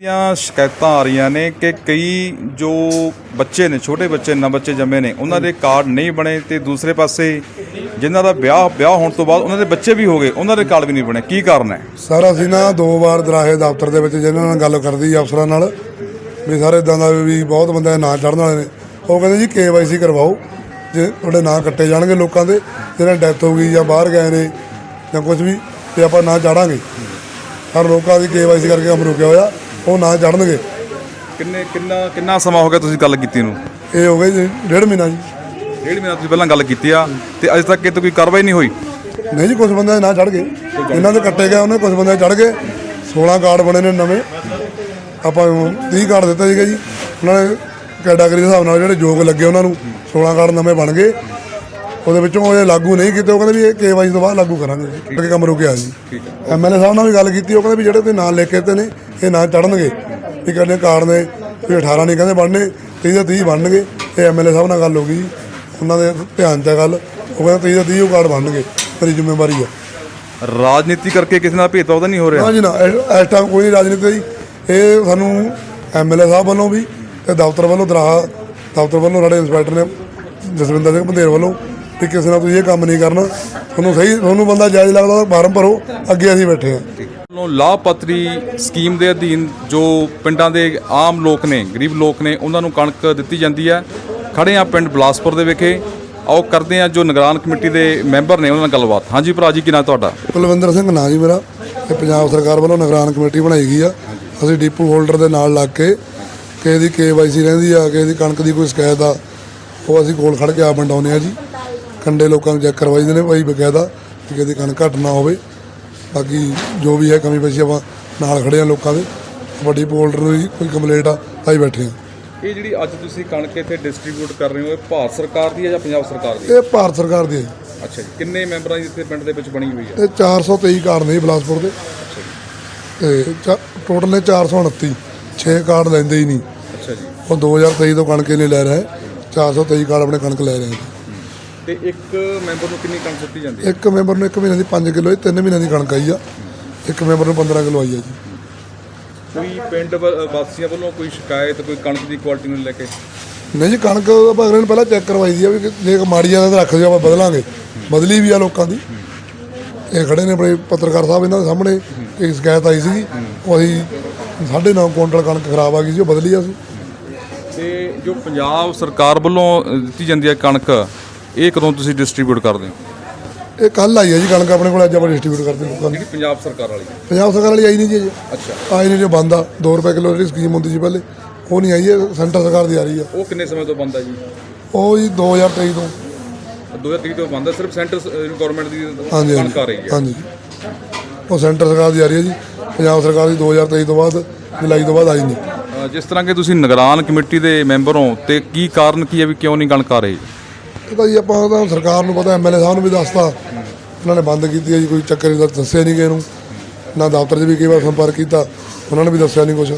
ਦੀਆਂ ਸ਼ਿਕਾਇਤਾਂ ਆ ਰਹੀਆਂ ਨੇ ਕਿ ਕਈ ਜੋ ਬੱਚੇ ਨੇ, ਛੋਟੇ ਬੱਚੇ ਨਾ ਬੱਚੇ ਜੰਮੇ ਨੇ, ਉਹਨਾਂ ਦੇ ਕਾਰਡ ਨਹੀਂ ਬਣੇ ਤੇ ਦੂਸਰੇ ਪਾਸੇ ਜਿਨ੍ਹਾਂ ਦਾ ਵਿਆਹ ਵਿਆਹ ਹੋਣ ਤੋਂ ਬਾਅਦ ਉਹਨਾਂ ਦੇ ਬੱਚੇ ਵੀ ਹੋ ਗਏ, ਉਹਨਾਂ ਦੇ ਕਾਰਡ ਵੀ ਨਹੀਂ ਬਣੇ। ਕੀ ਕਾਰਨ ਹੈ? ਸਰ, ਅਸੀਂ ਨਾ ਦੋ ਵਾਰ ਦਰਾਹੇ ਦਫ਼ਤਰ ਦੇ ਵਿੱਚ ਜਿਹਨਾਂ ਨਾਲ ਗੱਲ ਕਰਦੀ ਅਫਸਰਾਂ ਨਾਲ, ਵੀ ਸਾਰੇ ਇਦਾਂ ਦਾ ਵੀ ਬਹੁਤ ਬੰਦੇ ਨਾਂ ਚੜਨ ਵਾਲੇ ਨੇ। ਉਹ ਕਹਿੰਦੇ ਜੀ ਕੇਵਾਈਸੀ ਕਰਵਾਓ, ਜੇ ਤੁਹਾਡੇ ਨਾਂ ਕੱਟੇ ਜਾਣਗੇ ਲੋਕਾਂ ਦੇ, ਜਿਹਨਾਂ ਡੈਥ ਹੋ ਗਈ ਜਾਂ ਬਾਹਰ ਗਏ ਨੇ ਜਾਂ ਕੁਝ ਵੀ, ਤੇ ਆਪਾਂ ਨਾਂ ਚਾੜਾਂਗੇ ਹਰ ਲੋਕਾਂ ਦੀ ਕੇਵਾਈਸੀ ਕਰਕੇ ਕੰਮ ਰੁਕਿਆ ਹੋਇਆ। ਉਹ ਨਾਂ ਚੜਨਗੇ ਕਿੰਨੇ ਕਿੰਨਾ ਕਿੰਨਾ ਸਮਾਂ ਹੋ ਗਿਆ ਤੁਸੀਂ ਗੱਲ ਕੀਤੀ ਨੂੰ? ਇਹ ਹੋ ਗਏ ਜੀ ਡੇਢ ਮਹੀਨਾ ਜੀ। ਡੇਢ ਮਹੀਨਾ ਤੁਸੀਂ ਪਹਿਲਾਂ ਗੱਲ ਕੀਤੀ ਆ ਤੇ ਅਜੇ ਤੱਕ ਕਿਤੇ ਕੋਈ ਕਾਰਵਾਈ ਨਹੀਂ ਹੋਈ? ਨਹੀਂ ਜੀ ਕੁਝ ਬੰਦੇ ਨਾਂ ਚੜ ਗਏ। ਇਹਨਾਂ ਦੇ ਕੱਟੇ ਗਏ ਉਹਨੇ ਕੁਝ ਬੰਦੇ ਚੜ ਗਏ। 16 ਕਾਰਡ ਬਣੇ ਨੇ ਨਵੇਂ। ਆਪਾਂ 30 ਕਾਰਡ ਦਿੱਤੇ ਸੀਗੇ ਜੀ। ਉਹਨਾਂ ਨੇ ਕੈਟਾਗਰੀ ਦੇ ਹਿਸਾਬ ਨਾਲ ਜਿਹੜੇ ਯੋਗ ਲੱਗੇ ਉਹਨਾਂ ਨੂੰ 16 ਕਾਰਡ ਨਵੇਂ ਬਣ ਗਏ। ਉਹਦੇ ਵਿੱਚੋਂ ਇਹ ਲਾਗੂ ਨਹੀਂ ਕੀਤੇ ਉਹ ਕਹਿੰਦੇ ਵੀ ਇਹ ਕੇਵਾਈ ਤੋਂ ਬਾਅਦ ਲਾਗੂ ਕਰਾਂਗੇ ਅੱਗੇ ਕੰਮ ਰੁਕਿਆ ਜੀ। ਐਮਐਲਏ ਸਾਹਿਬ ਨਾਲ ਵੀ ਗੱਲ ਕੀਤੀ ਉਹ ਕਹਿੰਦੇ ਵੀ ਜਿਹੜੇ ਤੇ ਨਾਂ ਲਿਖ ਕੇ ਤੇ ਨੇ ਇਹ ਨਾਂ ਚੜਨਗੇ ਵੀ ਕਹਿੰਦੇ ਕਾਰਡ ਨੇ ਵੀ 18 ਨਹੀਂ ਕਹਿੰਦੇ ਬਣਨੇ 30 ਦੇ 30 ਬਣਨਗੇ ਇਹ ਐਮਐਲਏ ਸਾਹਿਬ ਨਾਲ ਗੱਲ ਹੋ ਗਈ। ਉਹਨਾਂ ਦੇ ਧਿਆਨ 'ਚ ਹੈ ਗੱਲ ਉਹ ਕਹਿੰਦੇ 30 ਦੇ 30 ਉਹ ਕਾਰਡ ਬਣਨਗੇ ਮੇਰੀ ਜ਼ਿੰਮੇਵਾਰੀ ਆ। ਰਾਜਨੀਤੀ ਕਰਕੇ ਕਿਸੇ ਨਾਲ ਭੇਦਭਾਵ ਤਾਂ ਨਹੀਂ ਹੋ ਰਿਹਾ? ਹਾਂ ਜੀ ਨਾ ਇਸ- ਇਸ ਟਾਈਮ ਕੋਈ ਨਹੀਂ ਰਾਜਨੀਤੀ ਜੀ। ਇਹ ਸਾਨੂੰ ਐਮਐਲਏ ਸਾਹਿਬ ਵੱਲੋਂ ਵੀ ਤੇ ਦਫ਼ਤਰ ਵੱਲੋਂ ਦਰਾਹਾ ਦਫ਼ਤਰ ਵੱਲੋਂ ਸਾਡੇ ਇੰਸਪੈਕਟਰ ਨੇ ਜਸਵਿੰਦਰ ਸਿੰਘ ਬੰਦੇਰ ਵੱਲੋਂ ਵੀ ਕਿਸੇ ਨਾਲ ਤੁਸੀਂ ਇਹ ਕੰਮ ਨਹੀਂ ਕਰਨਾ। ਤੁਹਾਨੂੰ ਸਹੀ ਤੁਹਾਨੂੰ ਬੰਦਾ ਜਾਇਜ਼ ਲੱਗਦਾ ਤਾਂ ਫਾਰਮ ਭਰੋ ਅੱਗੇ ਅਸੀਂ ਬੈਠੇ ਹਾਂ। ਵੱਲੋਂ ਲਾਭਪਾਤਰੀ ਸਕੀਮ ਦੇ ਅਧੀਨ ਜੋ ਪਿੰਡਾਂ ਦੇ ਆਮ ਲੋਕ ਨੇ ਗਰੀਬ ਲੋਕ ਨੇ ਉਹਨਾਂ ਨੂੰ ਕਣਕ ਦਿੱਤੀ ਜਾਂਦੀ ਹੈ। ਖੜੇ ਆ ਪਿੰਡ ਬਲਾਸਪੁਰ ਦੇ ਵਿਖੇ। ਆਓ ਕਰਦੇ ਆ ਜੋ ਨਿਗਰਾਨ ਕਮੇਟੀ ਦੇ ਮੈਂਬਰ ਨੇ ਉਹਨਾਂ ਨਾਲ ਗੱਲਬਾਤ। ਹਾਂਜੀ ਭਰਾ ਜੀ ਕੀ ਨਾਂ ਤੁਹਾਡਾ? ਕੁਲਵਿੰਦਰ ਸਿੰਘ ਨਾਂ ਜੀ ਮੇਰਾ। ਇਹ ਪੰਜਾਬ ਸਰਕਾਰ ਵੱਲੋਂ ਨਿਗਰਾਨ ਕਮੇਟੀ ਬਣਾਈ ਗਈ ਆ। ਅਸੀਂ ਡੀਪੂ ਹੋਲਡਰ ਦੇ ਨਾਲ ਲੱਗ ਕੇ ਕਿਸੇ ਦੀ ਕੇਵਾਈਸੀ ਰਹਿੰਦੀ ਆ ਕਿਸੇ ਦੀ ਕਣਕ ਦੀ ਕੋਈ ਸ਼ਿਕਾਇਤ ਆ ਉਹ ਅਸੀਂ ਕੋਲ ਖੜ ਕੇ ਆ ਵੰਡਾਉਂਦੇ ਆ ਜੀ। ਕੰਡੇ ਲੋਕਾਂ ਨੂੰ ਚੈੱਕ ਕਰਵਾਈਦੇ ਨੇ ਭਾਈ ਬਕਾਇਦਾ ਕਿ ਦੀ ਕਣਕ ਘੱਟ ਨਾ ਹੋਵੇ। ਬਾਕੀ ਜੋ ਵੀ ਹੈ ਕਮੀ ਪੇਸ਼ੀ ਆਪਾਂ ਨਾਲ ਖੜੇ ਆ ਲੋਕਾਂ ਦੇ। ਵੱਡੀ ਨੂੰ ਜੀ ਕੋਈ ਕੰਪਲੇਂਟ ਆ ਹੀ ਬੈਠੇ ਆ ਇਹ ਜਿਹੜੀ ਅੱਜ ਤੁਸੀਂ ਕਣਕ ਇੱਥੇ ਡਿਸਟ੍ਰੀਬਿਊਟ ਕਰ ਰਹੇ ਹੋ ਇਹ ਭਾਰਤ ਸਰਕਾਰ ਦੀ ਹੈ ਜਾਂ ਪੰਜਾਬ ਸਰਕਾਰ ਦੀ ਇਹ ਭਾਰਤ ਸਰਕਾਰ ਦੀ ਹੈ ਅੱਛਾ ਜੀ ਕਿੰਨੇ ਮੈਂਬਰਾਂ ਦੀ ਇੱਥੇ ਪਿੰਡ ਦੇ ਵਿੱਚ ਬਣੀ ਹੋਈ ਹੈ? ਇਹ 423 ਕਾਰਡ ਨੇ ਜੀ ਬਿਲਾਸਪੁਰ ਦੇ। ਤੇ ਟੋਟਲ ਨੇ 429 6 ਕਾਰਡ ਲੈਂਦੇ ਹੀ ਨਹੀਂ। ਅੱਛਾ ਜੀ। ਉਹ 2023 ਤੋਂ ਕਣਕ ਹੀ ਨਹੀਂ ਲੈ ਰਿਹਾ 423 ਕਾਰਡ ਆਪਣੇ ਕਣਕ ਲੈ ਰਹੇ ਨੇ। ਤੇ ਇੱਕ ਮੈਂਬਰ ਨੂੰ ਕਿੰਨੀ ਕਣਕ ਦਿੱਤੀ ਜਾਂਦੀ ਹੈ? ਇੱਕ ਮੈਂਬਰ ਨੂੰ ਇੱਕ ਮਹੀਨੇ ਦੀ 5 ਕਿਲੋ ਤਿੰਨ ਮਹੀਨਿਆਂ ਦੀ ਕਣਕ ਆਈ ਆ। ਇੱਕ ਮੈਂਬਰ ਨੂੰ 15 ਕਿਲੋ ਆਈ ਆ ਜੀ। ਕੋਈ ਪਿੰਡ ਵ- ਵਾਸੀਆਂ ਵੱਲੋਂ ਕੋਈ ਸ਼ਿਕਾਇਤ ਕੋਈ ਕਣਕ ਦੀ ਕੁਆਲਿਟੀ ਨੂੰ ਲੈ ਕੇ? ਨਹੀਂ ਜੀ ਕਣਕ ਆਪਾਂ ਅਗਲੇ ਨੂੰ ਪਹਿਲਾਂ ਚੈੱਕ ਕਰਵਾਈ ਦੀ ਆ ਵੀ ਜੇ ਮਾੜੀ ਆ ਤਾਂ ਰੱਖ ਦਿਓ ਆਪਾਂ ਬਦਲਾਂਗੇ। ਬਦਲੀ ਵੀ ਆ ਲੋਕਾਂ ਦੀ। ਇਹ ਖੜੇ ਨੇ ਆਪਣੇ ਪੱਤਰਕਾਰ ਸਾਹਿਬ ਇਹਨਾਂ ਦੇ ਸਾਹਮਣੇ ਇੱਕ ਸ਼ਿਕਾਇਤ ਆਈ ਸੀ ਉਹ ਅਸੀਂ 9.5 ਕੁਇੰਟਲ ਕਣਕ ਖਰਾਬ ਆ ਗਈ ਸੀ ਉਹ ਬਦਲੀ ਆ ਸੀ ਤੇ ਜੋ ਪੰਜਾਬ ਸਰਕਾਰ ਵੱਲੋਂ ਅ, ਦਿੱਤੀ ਜਾਂਦੀ ਹੈ ਕਣਕ ਇਹ ਕਦੋਂ ਤੁਸੀਂ ਡਿਸਟ੍ਰੀਬਿਊਟ ਕਰਦੇ ਹੋ? ਇਹ ਕੱਲ ਆਈ ਹੈ ਜੀ ਕਣਕ ਆਪਣੇ ਕੋਲ ਅੱਜ ਆਪਾਂ ਡਿਸਟ੍ਰੀਬਿਊਟ ਕਰਦੇ ਲੋਕਾਂ ਨੂੰ ਜਿਹੜੀ ਪੰਜਾਬ ਸਰਕਾਰ ਵਾਲੀ। ਪੰਜਾਬ ਸਰਕਾਰ ਵਾਲੀ ਆਈ ਨਹੀਂ ਜੀ ਅਜੇ। ਅੱਛਾ। ਆਈ ਨਹੀਂ ਜੋ ਬੰਦ ਆ 2 ਰੁਪਏ ਕਿਲੋ ਜਿਹੜੀ ਸਕੀਮ ਹੁੰਦੀ ਸੀ ਪਹਿਲੇ ਉਹ ਨਹੀਂ ਆਈ ਹੈ ਸੈਂਟਰ ਸਰਕਾਰ ਦੀ ਆ ਰਹੀ ਆ ਉਹ ਕਿੰਨੇ ਸਮੇਂ ਤੋਂ ਬੰਦ ਹੈ ਜੀ? ਉਹ ਜੀ 2023 ਤੋਂ। 2023 ਤੋਂ ਬੰਦ ਹੈ ਸਿਰਫ ਸੈਂਟਰ ਗਵਰਨਮੈਂਟ ਦੀ ਹਾਂਜੀ ਕਣਕ ਆ ਰਹੀ ਹੈ। ਹਾਂਜੀ ਉਹ ਸੈਂਟਰ ਸਰਕਾਰ ਦੀ ਆ ਰਹੀ ਹੈ ਜੀ। ਪੰਜਾਬ ਸਰਕਾਰ ਦੀ 2023 ਤੋਂ ਬਾਅਦ ਜੁਲਾਈ ਤੋਂ ਬਾਅਦ ਆਈ ਨਹੀਂ। ਅ, ਜਿਸ ਤਰ੍ਹਾਂ ਕਿ ਤੁਸੀਂ ਨਿਗਰਾਨ ਕਮੇਟੀ ਦੇ ਮੈਂਬਰ ਹੋ ਤੇ ਕੀ ਕਾਰਨ ਕੀ ਹੈ ਵੀ ਕਿਉਂ ਨਹੀਂ ਕਣਕ ਆ ਰਹੀ? ਇਹ ਤਾਂ ਜੀ ਆਪਾਂ ਤਾਂ ਸਰਕਾਰ ਨੂੰ ਪਤਾ ਐਮਐਲਏ ਸਾਹਿਬ ਨੂੰ ਵੀ ਦੱਸਤਾ। ਉਹਨਾਂ ਨੇ ਬੰਦ ਕੀਤੀ ਹੈ ਜੀ, ਕੋਈ ਚੱਕਰ ਇਹਦਾ ਦੱਸਿਆ ਨਹੀਂ ਕਿਸੇ ਨੂੰ। ਨਾ ਦਫ਼ਤਰ 'ਚ ਵੀ ਕਈ ਵਾਰ ਸੰਪਰਕ ਕੀਤਾ, ਉਹਨਾਂ ਨੇ ਵੀ ਦੱਸਿਆ ਨਹੀਂ ਕੁਝ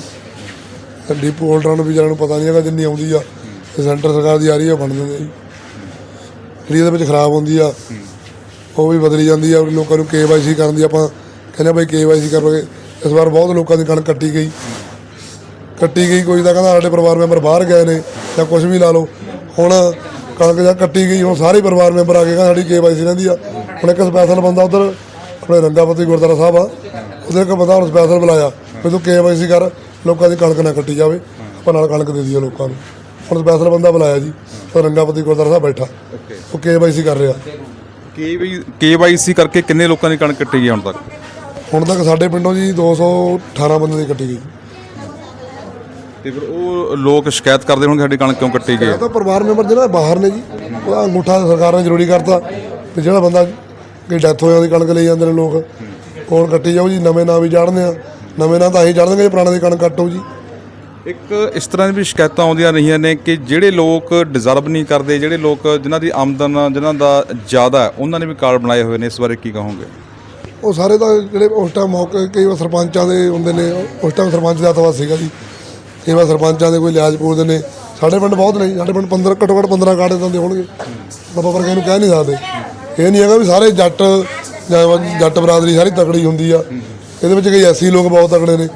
ਡੀਪੂ ਹੋਲਡਰਾਂ ਨੂੰ ਵੀ ਜਿਹਨਾਂ ਨੂੰ ਪਤਾ ਨਹੀਂ ਹੈਗਾ, ਜਿੰਨੀ ਆਉਂਦੀ ਆ, ਤੇ ਸੈਂਟਰ ਸਰਕਾਰ ਦੀ ਆ ਰਹੀ ਆ ਬਣ ਦਿੰਦੇ ਜੀ। ਜਿਹੜੀ ਇਹਦੇ ਵਿੱਚ ਖਰਾਬ ਹੁੰਦੀ ਆ, ਉਹ ਵੀ ਬਦਲੀ ਜਾਂਦੀ ਆ ਲੋਕਾਂ ਨੂੰ ਕੇਵਾਈਸੀ ਕਰਨ ਦੀ ਆਪਾਂ ਕਹਿੰਦੇ ਭਾਈ ਕੇਵਾਈਸੀ ਕਰੋਗੇ। ਇਸ ਵਾਰ ਬਹੁਤ ਲੋਕਾਂ ਦੀ ਕਣਕ ਕੱਟੀ ਗਈ। ਕੱਟੀ ਗਈ, ਕੋਈ ਤਾਂ ਕਹਿੰਦਾ ਸਾਡੇ ਪਰਿਵਾਰ ਮੈਂਬਰ ਬਾਹਰ ਗਏ ਨੇ, ਜਾਂ ਕੁਝ ਵੀ ਲਾ ਲਓ। ਹੁਣ ਕਣਕ ਜਾਂ ਕੱਟੀ ਗਈ ਹੁਣ ਸਾਰੇ ਪਰਿਵਾਰ ਮੈਂਬਰ ਆ ਕੇ ਕਹਿੰਦਾ ਸਾਡੀ ਕੇਵਾਈਸੀ ਰਹਿੰਦੀ ਆ। ਹੁਣ ਇੱਕ ਸਪੈਸ਼ਲ ਬੰਦਾ ਉਧਰ ਆਪਣੇ ਰੰਗਾਪਤੀ ਗੁਰਦੁਆਰਾ ਸਾਹਿਬ ਆ। ਉਹਦੇ ਇੱਕ ਬੰਦਾ ਹੁਣ ਸਪੈਸ਼ਲ ਬੁਲਾਇਆ ਵੀ ਤੂੰ ਕੇਵਾਈਸੀ ਕਰ ਲੋਕਾਂ ਦੀ ਕਣਕ ਨਾ ਕੱਟੀ ਜਾਵੇ ਆਪਾਂ ਨਾਲ ਕਣਕ ਦੇ ਦਈਏ ਲੋਕਾਂ ਨੂੰ। ਹੁਣ ਸਪੈਸ਼ਲ ਬੰਦਾ ਬੁਲਾਇਆ ਜੀ ਉਹ ਰੰਗਾਪਤੀ ਗੁਰਦੁਆਰਾ ਸਾਹਿਬ ਬੈਠਾ। ਉਹ ਕੇਵਾਈਸੀ ਕਰ ਰਿਹਾ। ਕੇਵਾਈਸੀ ਕਰਕੇ ਕਿੰਨੇ ਲੋਕਾਂ ਦੀ ਕਣਕ ਕੱਟੀ ਗਈ ਹੁਣ ਤੱਕ? ਹੁਣ ਤੱਕ ਸਾਡੇ ਪਿੰਡੋਂ ਜੀ 218 ਬੰਦੇ ਦੀ ਕੱਟੀ ਗਈ। ਤੇ ਫਿਰ ਉਹ ਲੋਕ ਸ਼ਿਕਾਇਤ ਕਰਦੇ ਹੋਣਗੇ ਸਾਡੀ ਕਣਕ ਕਿਉਂ ਕੱਟੀ ਗਈ ਇਹ ਤਾਂ ਪਰਿਵਾਰ ਮੈਂਬਰ ਜਿਹੜਾ ਬਾਹਰ ਨੇ ਜੀ। ਉਹਦਾ ਅੰਗੂਠਾ ਸਰਕਾਰ ਨੇ ਜ਼ਰੂਰੀ ਕਰਤਾ ਤੇ ਜਿਹੜਾ ਬੰਦਾ ਕਿ ਡੈਥ ਹੋਇਆ ਉਹਦੀ ਕਣਕ ਲਈ ਜਾਂਦੇ ਨੇ ਲੋਕ। ਕੌਣ ਕੱਟੀ ਜਾਊ ਜੀ? ਨਵੇਂ ਨਾਂ ਵੀ ਚੜ੍ਹਦੇ ਆ। ਨਵੇਂ ਨਾਂ ਤਾਂ ਅਸੀਂ ਚੜ੍ਹਨਗੇ ਜੇ ਪੁਰਾਣੇ ਦੀ ਕਣਕ ਕੱਟੋ ਜੀ। ਇੱਕ ਇਸ ਤਰ੍ਹਾਂ ਦੀ ਵੀ ਸ਼ਿਕਾਇਤਾਂ ਆਉਂਦੀਆਂ ਰਹੀਆਂ ਨੇ ਕਿ ਜਿਹੜੇ ਲੋਕ ਡਿਜ਼ਰਵ ਨਹੀਂ ਕਰਦੇ ਜਿਹੜੇ ਲੋਕ ਜਿਨ੍ਹਾਂ ਦੀ ਆਮਦਨ ਜਿਨ੍ਹਾਂ ਦਾ ਜ਼ਿਆਦਾ ਹੈ ਉਹਨਾਂ ਨੇ ਵੀ ਕਾਰਡ ਬਣਾਏ ਹੋਏ ਨੇ। ਇਸ ਬਾਰੇ ਕੀ ਕਹੋਗੇ? ਉਹ ਸਾਰੇ ਤਾਂ ਜਿਹੜੇ ਉਸ ਟਾਈਮ ਮੌਕੇ ਕਈ ਵਾਰ ਸਰਪੰਚਾਂ ਦੇ ਹੁੰਦੇ ਨੇ ਉਸ ਟਾਈਮ ਸਰਪੰਚ ਦਾ ਤਵਾ ਸੀਗਾ ਜੀ। ਕਈ ਸਰਪੰਚਾਂ ਦੇ ਕੋਈ ਲਿਆਜ ਪੂਰਦੇ ਨੇ। ਸਾਡੇ ਪਿੰਡ ਬਹੁਤ ਨੇ ਸਾਡੇ ਪਿੰਡ 15 ਘੱਟੋ ਘੱਟ 15 ਕਾਰਡ ਇਦਾਂ ਦੇ ਹੋਣਗੇ। ਆਪਾਂ ਪਰ ਕਿਸੇ ਨੂੰ ਕਹਿ ਨਹੀਂ ਸਕਦੇ। ਇਹ ਨਹੀਂ ਹੈਗਾ ਵੀ ਸਾਰੇ ਜੱਟ ਜਾਂ ਜੱਟ ਬਰਾਦਰੀ ਸਾਰੀ ਤਕੜੀ ਹੁੰਦੀ ਆ। ਇਹਦੇ ਵਿੱਚ ਕਈ ਐਸੀ ਲੋਕ ਬਹੁਤ ਤਕੜੇ ਨੇ।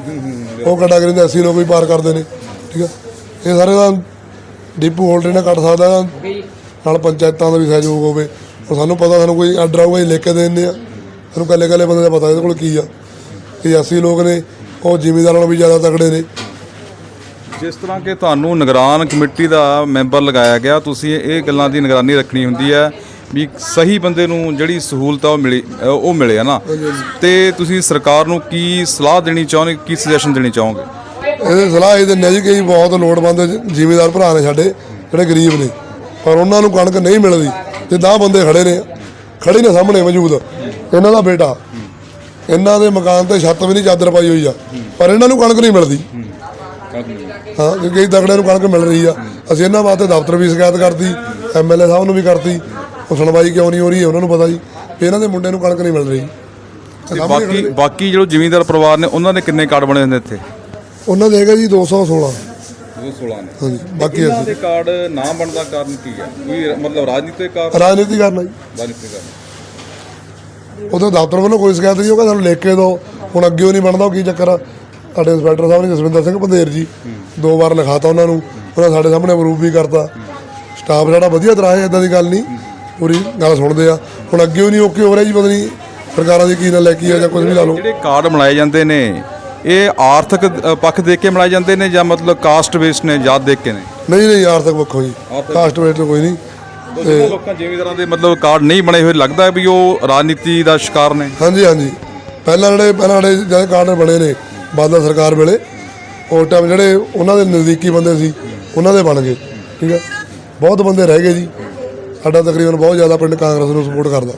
ਉਹ ਕੈਟਾਗਰੀ ਦੇ ਐਸੀ ਲੋਕ ਵੀ ਪਾਰ ਕਰਦੇ ਨੇ। ਠੀਕ ਆ? ਇਹ ਸਾਰੇ ਦਾ ਡਿਪੂ ਹੋਲਡਰ ਨਾਲ ਕੱਟ ਸਕਦਾ ਨਾਲ ਪੰਚਾਇਤਾਂ ਦਾ ਵੀ ਸਹਿਯੋਗ ਹੋਵੇ। ਉਹ ਸਾਨੂੰ ਪਤਾ, ਸਾਨੂੰ ਕੋਈ ਆਰਡਰ ਆਊਗਾ ਅਸੀਂ ਲਿਖ ਕੇ ਦੇ ਦਿੰਦੇ ਆ। ਸਾਨੂੰ ਕੱਲੇ ਕੱਲੇ ਬੰਦੇ ਦਾ ਪਤਾ ਇਹਦੇ ਕੋਲ ਕੀ ਆ। ਇਹ ਐਸੀ ਲੋਕ ਨੇ, ਉਹ ਜ਼ਿਮੀਦਾਰਾਂ ਨਾਲੋਂ ਵੀ ਜ਼ਿਆਦਾ ਤਕੜੇ ਨੇ। ਜਿਸ ਤਰ੍ਹਾਂ ਕਿ ਤੁਹਾਨੂੰ ਨਿਗਰਾਨ ਕਮੇਟੀ ਦਾ ਮੈਂਬਰ ਲਗਾਇਆ ਗਿਆ ਤੁਸੀਂ ਇਹ ਗੱਲਾਂ ਦੀ ਨਿਗਰਾਨੀ ਰੱਖਣੀ ਹੁੰਦੀ ਹੈ ਵੀ ਸਹੀ ਬੰਦੇ ਨੂੰ ਜਿਹੜੀ ਸਹੂਲਤ ਆ ਉਹ ਮਿਲੀ ਉਹ ਮਿਲੇ ਹੈ ਨਾ ਤੇ ਤੁਸੀਂ ਸਰਕਾਰ ਨੂੰ ਕੀ ਸਲਾਹ ਦੇਣੀ ਚਾਹੋਗੇ ਕੀ ਸੁਜੈਸ਼ਨ ਦੇਣੀ ਚਾਹੋਗੇ? ਇਹਦੇ ਸਲਾਹ ਇਹ ਦਿੰਦੇ ਜੀ ਕਿ ਬਹੁਤ ਲੋੜਵੰਦ ਜ਼ਿਮੀਂਦਾਰ ਭਰਾ ਨੇ ਸਾਡੇ ਜਿਹੜੇ ਗਰੀਬ ਨੇ। ਪਰ ਉਹਨਾਂ ਨੂੰ ਕਣਕ ਨਹੀਂ ਮਿਲਦੀ ਤੇ 10 ਬੰਦੇ ਖੜੇ ਨੇ ਖੜੇ ਨੇ ਸਾਹਮਣੇ ਮੌਜੂਦ। ਇਹਨਾਂ ਦਾ ਬੇਟਾ ਇਹਨਾਂ ਦੇ ਮਕਾਨ ਤੇ ਛੱਤ ਵੀ ਨਹੀਂ ਚਾਦਰ ਪਾਈ ਹੋਈ ਆ ਪਰ ਇਹਨਾਂ ਨੂੰ ਕਣਕ ਨਹੀਂ ਮਿਲਦੀ। ਹਾਂ ਕਈ ਤਗੜਿਆਂ ਨੂੰ ਕਣਕ ਮਿਲ ਰਹੀ ਆ। ਅਸੀਂ ਇਹਨਾਂ ਵਾਸਤੇ ਦਫ਼ਤਰ ਵੀ ਸ਼ਿਕਾਇਤ ਕਰਤੀ ਐਮਐਲਏ ਸਾਹਿਬ ਨੂੰ ਵੀ ਕਰਤੀ। ਉਹ ਸੁਣਵਾਈ ਕਿਉਂ ਨਹੀਂ ਹੋ ਰਹੀ ਹੈ ਉਹਨਾਂ ਨੂੰ ਪਤਾ ਜੀ। ਵੀ ਇਹਨਾਂ ਦੇ ਮੁੰਡੇ ਨੂੰ ਕਣਕ ਨਹੀਂ ਮਿਲ ਰਹੀ। ਤੇ ਬਾਕੀ ਬਾਕੀ ਜਿਹੜੇ ਜ਼ਿਮੀਂਦਾਰ ਪਰਿਵਾਰ ਨੇ ਉਹਨਾਂ ਦੇ ਕਿੰਨੇ ਕਾਰਡ ਬਣੇ ਹੁੰਦੇ ਇੱਥੇ? ਉਹਨਾਂ ਦੇ ਹੈਗਾ ਜੀ 216 216 ਨੇ ਹਾਂਜੀ ਬਾਕੀ ਇਹਨਾਂ ਦੇ ਕਾਰਡ ਨਾ ਬਣਨ ਦਾ ਕਾਰਨ ਕੀ ਹੈ ਕੋਈ ਮਤਲਬ ਰਾਜਨੀਤਿਕ ਕਾਰਨ? ਰਾਜਨੀਤੀ ਕਰਨਾ ਜੀ। ਰਾਜਨੀਤਿਕ ਕਾਰਨ। ਉਦੋਂ ਦਫ਼ਤਰ ਵੱਲੋਂ ਕੋਈ ਸ਼ਿਕਾਇਤ ਨਹੀਂ ਹੋਗਾ ਸਾਨੂੰ ਲਿਖ ਕੇ ਦਿਓ। ਹੁਣ ਅੱਗੇ ਉਹ ਨਹੀਂ ਬਣਦਾ ਉਹ ਕੀ ਚੱਕਰ ਆ? ਸਾਡੇ ਇੰਸਪੈਕਟਰ ਸਾਹਿਬ ਨੇ ਜਸਵਿੰਦਰ ਸਿੰਘ ਪੰਧੇਰ ਜੀ ਦੋ ਵਾਰ ਲਿਖਾਤਾ ਉਹਨਾਂ ਨੂੰ ਉਹਨਾਂ ਸਾਡੇ ਸਾਹਮਣੇ ਪ੍ਰੂਫ ਵੀ ਕਰਤਾ। ਸਟਾਫ ਸਾਡਾ ਵਧੀਆ ਤਰ੍ਹਾਂ ਹੈ ਇਦਾਂ ਦੀ ਗੱਲ ਨਹੀਂ। ਪੂਰੀ ਗੱਲ ਸੁਣਦੇ ਆ। ਹੁਣ ਅੱਗੇ ਉਹ ਨਹੀਂ ਓਕੇ ਹੋ ਰਿਹਾ ਜੀ ਪਤਾ ਨਹੀਂ ਸਰਕਾਰਾਂ ਦੀ ਕੀ ਨਾਲ ਲੈ ਕੇ ਆ ਜਾਂ ਕੁਝ ਵੀ ਲਾ ਲਓ। ਜਿਹੜੇ ਕਾਰਡ ਬਣਾਏ ਜਾਂਦੇ ਨੇ ਇਹ ਆਰਥਿਕ ਪੱਖ ਦੇਖ ਕੇ ਬਣਾਏ ਜਾਂਦੇ ਨੇ ਜਾਂ ਮਤਲਬ ਕਾਸਟ ਬੇਸਡ ਨੇ ਜਾਤ ਦੇਖ ਕੇ ਨੇ? ਨਹੀਂ ਨਹੀਂ ਆਰਥਿਕ ਪੱਖੋਂ ਜੀ। ਕਾਸਟ ਵੇਟ ਕੋਈ ਨਹੀਂ। ਦੋਸਤੋ ਲੋਕਾਂ ਜ਼ਿਮੀਂਦਾਰਾਂ ਦੇ ਮਤਲਬ ਕਾਰਡ ਨਹੀਂ ਬਣੇ ਹੋਏ ਲੱਗਦਾ ਵੀ ਉਹ ਰਾਜਨੀਤੀ ਦਾ ਸ਼ਿਕਾਰ ਨੇ। ਹਾਂਜੀ ਹਾਂਜੀ। ਪਹਿਲਾਂ ਜਿਹੜੇ ਪਹਿਲਾਂ ਜਿਹੜੇ ਕਾਰਡ ਬਣੇ ਨੇ ਬਾਦਲ ਸਰਕਾਰ ਵੇਲੇ ਉਸ ਟਾਈਮ ਜਿਹੜੇ ਉਹਨਾਂ ਦੇ ਨਜ਼ਦੀਕੀ ਬੰਦੇ ਸੀ ਉਹਨਾਂ ਦੇ ਬਣ ਗਏ ਠੀਕ ਹੈ। ਬਹੁਤ ਬੰਦੇ ਰਹਿ ਗਏ ਜੀ। ਸਾਡਾ ਤਕਰੀਬਨ ਬਹੁਤ ਜ਼ਿਆਦਾ ਪਿੰਡ ਕਾਂਗਰਸ ਨੂੰ ਸਪੋਰਟ ਕਰਦਾ।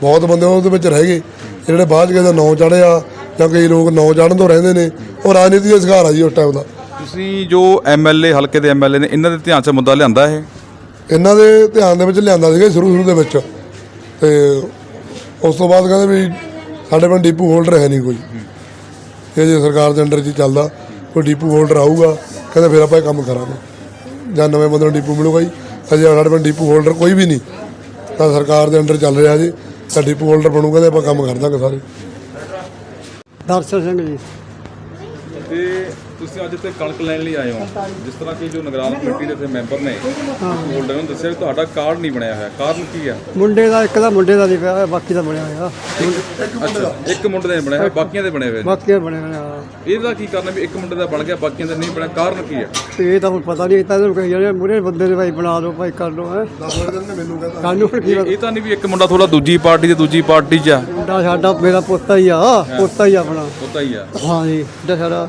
ਬਹੁਤ ਬੰਦੇ ਉਹਦੇ ਵਿੱਚ ਰਹਿ ਗਏ। ਜਿਹੜੇ ਬਾਅਦ ਚ ਕਿਸੇ ਦਾ ਨਾਂ ਚੜਿਆ ਜਾਂ ਕਈ ਲੋਕ ਨਾਂ ਚੜਨ ਤੋਂ ਰਹਿੰਦੇ ਨੇ ਉਹ ਰਾਜਨੀਤੀ ਦਾ ਸ਼ਿਕਾਰ ਆ ਜੀ ਉਸ ਟਾਈਮ ਦਾ। ਤੁਸੀਂ ਜੋ ਐਮਐਲਏ ਹਲਕੇ ਦੇ ਐਮਐਲਏ ਨੇ ਇਹਨਾਂ ਦੇ ਧਿਆਨ 'ਚ ਮੁੱਦਾ ਲਿਆਂਦਾ ਇਹ? ਇਹਨਾਂ ਦੇ ਧਿਆਨ ਦੇ ਵਿੱਚ ਲਿਆਂਦਾ ਸੀਗਾ ਸ਼ੁਰੂ ਸ਼ੁਰੂ ਦੇ ਵਿੱਚ। ਤੇ ਉਸ ਤੋਂ ਬਾਅਦ ਕਹਿੰਦੇ ਵੀ ਸਾਡੇ ਪਿੰਡ ਡੀਪੂ ਹੋਲਡਰ ਹੈ ਨਹੀਂ ਕੋਈ। ਇਹ ਜੇ ਸਰਕਾਰ ਦੇ ਅੰਡਰ ਹੀ ਚੱਲਦਾ ਕੋਈ ਡੀਪੂ ਹੋਲਡਰ ਆਊਗਾ ਕਹਿੰਦੇ ਫਿਰ ਆਪਾਂ ਇਹ ਕੰਮ ਕਰਾਂਗੇ। ਜਾਂ ਨਵੇਂ ਬੰਦੇ ਨੂੰ ਡੀਪੂ ਮਿਲੂਗਾ ਜੀ ਅਜੇ ਸਾਡੇ ਪਿੰਡ ਡੀਪੂ ਹੋਲਡਰ ਕੋਈ ਵੀ ਨਹੀਂ ਤਾਂ ਸਰਕਾਰ ਦੇ ਅੰਡਰ ਚੱਲ ਰਿਹਾ ਜੀ ਤਾਂ ਡੀਪੂ ਹੋਲਡਰ ਬਣੂਗਾ ਤੇ ਆਪਾਂ ਕੰਮ ਕਰ ਦਾਂਗੇ ਸਾਰੇ। ਦਰਸ਼ਨ ਸਿੰਘ ਜੀ। ਤੇ ਤੁਸੀਂ ਅੱਜ ਇੱਥੇ ਕਣਕ ਲੈਣ ਲਈ ਆਏ ਹੋ। ਜਿਸ ਤਰ੍ਹਾਂ ਕਿ ਜੋ ਨਿਗਰਾਨ ਕਮੇਟੀ ਦੇ ਇੱਥੇ ਮੈਂਬਰ ਨੇ ਹੋਲਡਰ ਨੂੰ ਦੱਸਿਆ ਵੀ ਤੁਹਾਡਾ ਕਾਰਡ ਨਹੀਂ ਬਣਿਆ ਹੋਇਆ। ਕਾਰਨ ਕੀ ਆ? ਮੁੰਡੇ ਦਾ ਇੱਕ ਦਾ ਮੁੰਡੇ ਦਾ ਨਹੀਂ ਪਿਆ ਬਾਕੀ ਦਾ ਬਣਿਆ ਹੋਇਆ। ਅੱਛਾ ਇੱਕ ਮੁੰਡੇ ਦੇ ਬਣਿਆ ਹੋਇਆ ਬਾਕੀਆਂ ਦੇ ਬਣੇ ਹੋਏ ਨੇ ਬਾਕੀ ਦਾ ਬਣਿਆ ਹੋਇਆ। ਇਹਦਾ ਕੀ ਕਾਰਨ ਹੈ ਵੀ ਇੱਕ ਮੁੰਡੇ ਦਾ ਬਣ ਗਿਆ ਬਾਕੀਆਂ ਦਾ ਨਹੀਂ ਬਣਿਆ? ਕਾਰਨ ਕੀ ਹੈ ਤੇ ਇਹ ਤਾਂ ਹੁਣ ਪਤਾ ਨਹੀਂ ਤਾਂ ਇਹਨੂੰ ਕਹੀ ਜਾਂਦੇ ਮੂਰੇ ਬੰਦੇ ਦੇ ਭਾਈ ਬਣਾ ਲਓ ਭਾਈ ਕਰ ਲਓ ਹੈ। ਹੁਣ ਕੀ ਇਹ ਤਾਂ ਨਹੀਂ ਵੀ ਇੱਕ ਮੁੰਡਾ ਥੋੜਾ ਦੂਜੀ ਪਾਰਟੀ ਤੇ ਦੂਜੀ ਪਾਰਟੀ 'ਚ ਆ। ਮੁੰਡਾ ਸਾਡਾ ਮੇਰਾ ਪੋਤਾ ਹੀ ਆ ਪੋਤਾ ਹੀ ਆਪਣਾ। ਪਤਾ ਹੀ ਆ। ਹਾਂ ਜੀ ਸਾਡਾ।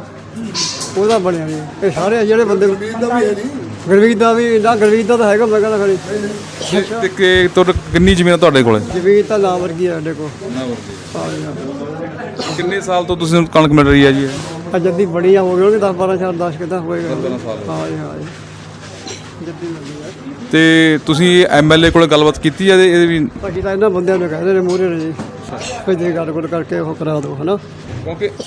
ਉਹਦਾ ਬਣਿਆ ਨਹੀਂ ਇਹ ਸਾਰੇ ਜਿਹੜੇ ਬੰਦੇ ਦਾ ਵੀ ਹੈ ਨਹੀਂ ਗਰਵੀਤ ਦਾ ਵੀ ਨਾ ਗਰਵੀਤ ਦਾ ਤਾਂ ਹੈਗਾ ਮੈਂ ਕਹਿੰਦਾ ਖੜੀ ਤੇ- ਕਿ ਤੁਹਾਡੇ ਕਿੰਨੀ ਜ਼ਮੀਨ ਆ ਤੁਹਾਡੇ ਕੋਲੇ? ਜਵੀਤ ਤਾਂ ਨਾ ਵਰਗੀ ਆ ਸਾਡੇ ਕੋਲ। ਹਾਂ ਜੀ। ਕਿੰਨੇ ਸਾਲ ਤੋਂ ਤੁਸੀਂ ਕਣਕ ਮਿਲ ਰਹੀ ਹੈ ਜੀ? ਆ ਜੱਦੀ ਬੜੀ ਆ ਹੋ ਗਈ ਉਹਨੇ 10 12 ਸਾਲ 10 ਕਿਦਾਂ ਹੋਏਗਾ। ਹਾਂ ਜੀ ਹਾਂ ਜੀ ਜੱਦੀ ਮਿਲਦੀ ਆ। ਤੇ ਤੁਸੀਂ ਐਮਐਲਏ ਕੋਲੇ ਗੱਲਬਾਤ ਕੀਤੀ ਹੈ ਇਹਦੇ ਵੀ? ਅਸੀਂ ਤਾਂ ਇਹਨਾਂ ਬੰਦਿਆਂ ਨੂੰ ਕਹਿੰਦੇ ਨੇ ਮੂਹਰੇ ਨੇ ਜੀ। ਕੋਈ ਦੇ ਗੱਲ ਗੁੱਲ ਕਰਕੇ ਉਹ ਕਰਾ ਦਿਓ ਹਨਾ। ਕਿਉਂਕਿ